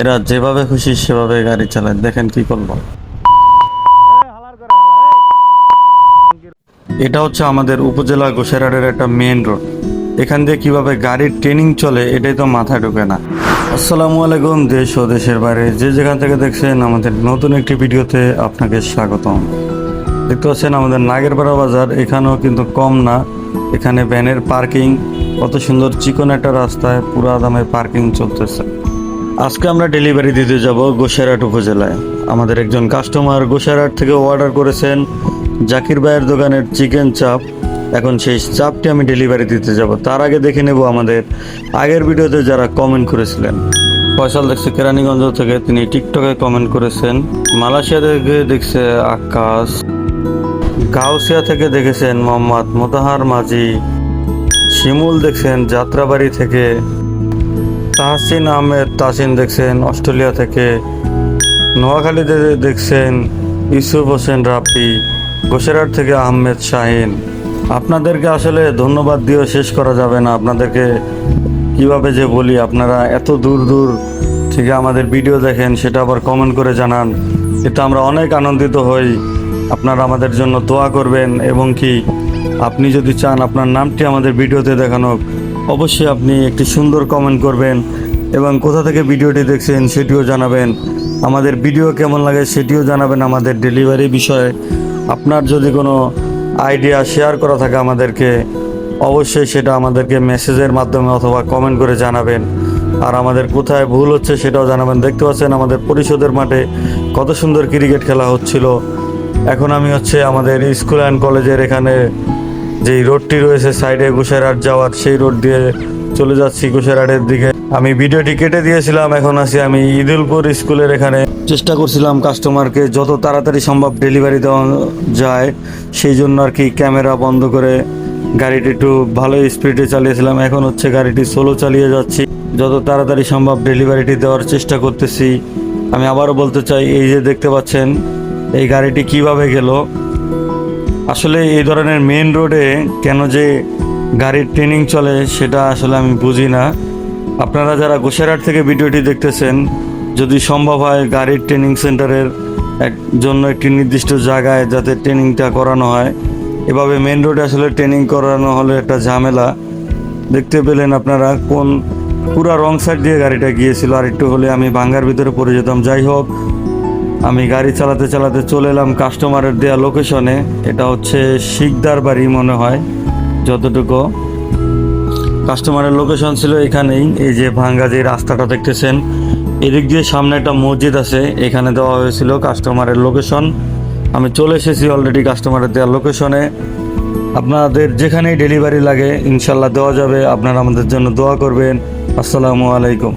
এরা যেভাবে খুশি সেভাবে গাড়ি চালায়। দেখেন কি করব। এটা হচ্ছে আমাদের উপজেলা গোসেরাটের একটা মেন রোড এখান দিয়ে কীভাবে গাড়ির ট্রেনিং চলে, এটাই তো মাথায় ঢোকে না। আসসালামু আলাইকুম, দেশ ও দেশের বাইরে। যে যেখান থেকে দেখছেন, আমাদের নতুন একটি ভিডিওতে আপনাকে স্বাগতম। দেখতে পাচ্ছেন, আমাদের নাগেরপাড়া বাজার, এখানেও কিন্তু কম না। এখানে ভ্যানের পার্কিং কত সুন্দর চিকন একটা রাস্তায় পুরা দামে পার্কিং চলতেছে। আজকে আমরা ডেলিভারি দিতে যাব গোসাইরহাট উপজেলায়। আমাদের একজন কাস্টমার গোসাইরহাট থেকে অর্ডার করেছেন জাকির ভাইয়ের দোকানের চিকেন চাপ এখন সেই চাপটি আমি ডেলিভারি দিতে যাব। তার আগে দেখে নেব আমাদের আগের ভিডিওতে যারা কমেন্ট করেছিলেন। ফয়সাল দেখছে কেরানীগঞ্জ থেকে, তিনি টিকটকে কমেন্ট করেছেন। মালয়েশিয়া থেকে দেখছে আকাশ। গাউসিয়া থেকে দেখেছেন মোহাম্মদ মোতাহার মাঝি। শিমুল দেখছেন যাত্রাবাড়ি থেকে। তাহসিন আহমেদ তাসিন দেখছেন অস্ট্রেলিয়া থেকে নোয়াখালীতে দেখছেন ইউসুফ হোসেন রাফি গোসেরাট থেকে আহমেদ শাহিন। আপনাদেরকে আসলে ধন্যবাদ দিয়েও শেষ করা যাবে না। আপনাদেরকে কীভাবে যে বলি, আপনারা এত দূর দূর থেকে আমাদের ভিডিও দেখেন, সেটা আবার কমেন্ট করে জানান। এটা আমরা অনেক আনন্দিত হই। আপনারা আমাদের জন্য দোয়া করবেন এবং কি, আপনি যদি চান আপনার নামটি আমাদের ভিডিওতে দেখানো অবশ্যই আপনি একটি সুন্দর কমেন্ট করবেন এবং কোথা থেকে ভিডিওটি দেখছেন সেটিও জানাবেন। আমাদের ভিডিও কেমন লাগে সেটিও জানাবেন আমাদের ডেলিভারি বিষয়ে। আপনার যদি কোনো আইডিয়া শেয়ার করা থাকে আমাদেরকে, অবশ্যই সেটা আমাদেরকে মেসেজের মাধ্যমে অথবা কমেন্ট করে জানাবেন। আর আমাদের কোথায় ভুল হচ্ছে সেটাও জানাবেন। দেখতে পাচ্ছেন আমাদের পরিষদের মাঠে কত সুন্দর ক্রিকেট খেলা হচ্ছিল। এখন আমি হচ্ছে আমাদের স্কুল অ্যান্ড কলেজের এখানে যেই রোডটি রয়েছে সাইডে গোসাইরহাট যাওয়ার, সেই রোড দিয়ে চলে যাচ্ছি গোসাইরহাটের দিকে। আমি ভিডিওটি কেটে দিয়েছিলাম, এখন আছি আমি ইদুলপুর স্কুলের এখানে। চেষ্টা করছিলাম কাস্টমারকে যত তাড়াতাড়ি সম্ভব ডেলিভারি দেওয়া যায়, সেই জন্য আর কি ক্যামেরা বন্ধ করে গাড়িটি একটু ভালো স্পিডে চালিয়েছিলাম। এখন হচ্ছে গাড়িটি সোলো চালিয়ে যাচ্ছি। যত তাড়াতাড়ি সম্ভব ডেলিভারিটি দেওয়ার চেষ্টা করতেছি। আমি আবারও বলতে চাই, এই যে দেখতে পাচ্ছেন, এই গাড়িটি কীভাবে গেল? আসলে এই ধরনের মেন রোডে কেন যে গাড়ির ট্রেনিং চলে, সেটা আসলে আমি বুঝি না। আপনারা যারা গোসেরহাট থেকে ভিডিওটি দেখতেছেন, যদি সম্ভব হয় গাড়ির ট্রেনিং সেন্টারের এক জন্য একটি নির্দিষ্ট জায়গায় যাতে ট্রেনিংটা করানো হয়। এভাবে মেন রোডে আসলে ট্রেনিং করানো হলে একটা ঝামেলা। দেখতে পেলেন আপনারা কোন পুরা রং সাইড দিয়ে গাড়িটা গিয়েছিল। আর একটু হলে আমি ভাঙ্গার ভিতরে পড়ে যেতাম। যাই হোক আমি গাড়ি চালাতে চালাতে চলে এলাম কাস্টমারের দেয়া লোকেশনে এটা হচ্ছে শিকদার বাড়ি মনে হয়, যতটুকু। কাস্টমারের লোকেশন ছিল এখানেই, এই যে ভাঙ্গা যে রাস্তাটা দেখতেছেন, এদিক দিয়ে সামনে একটা মসজিদ আছে, এখানে দেওয়া হয়েছিল কাস্টমারের লোকেশন আমি চলে এসেছি অলরেডি কাস্টমারের দেওয়া লোকেশনে আপনাদের যেখানেই ডেলিভারি লাগে ইনশাল্লাহ দেওয়া যাবে, আপনারা আমাদের জন্য দোয়া করবেন। আসসালামু আলাইকুম।